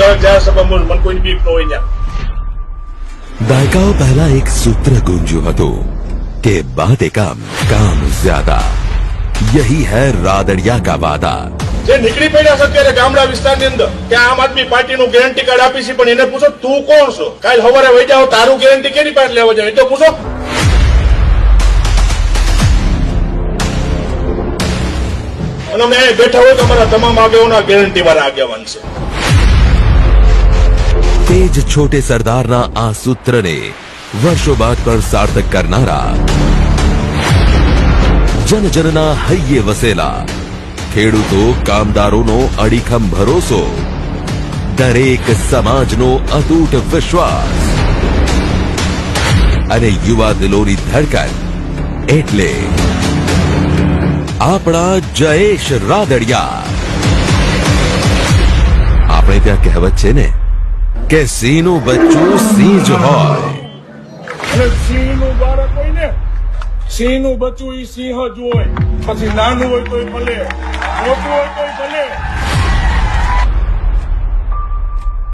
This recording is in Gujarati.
જાહેર જાહેર સભામાં મને કોઈની બીક ન હોય ત્યાં. દાયકાઓ પહેલા એક સૂત્ર ગુંજ્યું હતું કે બાતે કામ કામ જ્યાદા. યહી હૈ રાદડિયા કા વાદા. જે નીકળી પડ્યા છે અત્યારે ગામડા વિસ્તારની અંદર કે આમ આદમી પાર્ટીનું ગેરંટી કાર્ડ આપી છે પણ એને પૂછો તું કોણ છો? કાલ સવારે વહી જાઓ તારું ગેરંટી કેની પાસે લેવા જાય તો પૂછો. અને અમે અહીં બેઠા હોય તો અમારા તમામ આગેવાના ગેરંટી વાળા આગેવાન છે. તે જ છોટે સરદારના આ સૂત્રને વર્ષો બાદ પણ સાર્થક કરનારા જનજનના હૈયે વસેલા ખેડૂતો કામદારોનો અડીખમ ભરોસો દરેક સમાજનો અતૂટ વિશ્વાસ અને યુવા દિલોની ધડકન એટલે આપણા જયેશ રાદડિયા આપણે ત્યાં કહેવત છે ને કે સિંહનું બચ્ચું સિંહ જ હોય. એટલે સિંહનું બાળક હોય ને સિંહનું બચ્ચું એ સિંહ જ હોય. પછી નાનું હોય તો ભલે, મોટું હોય ભલે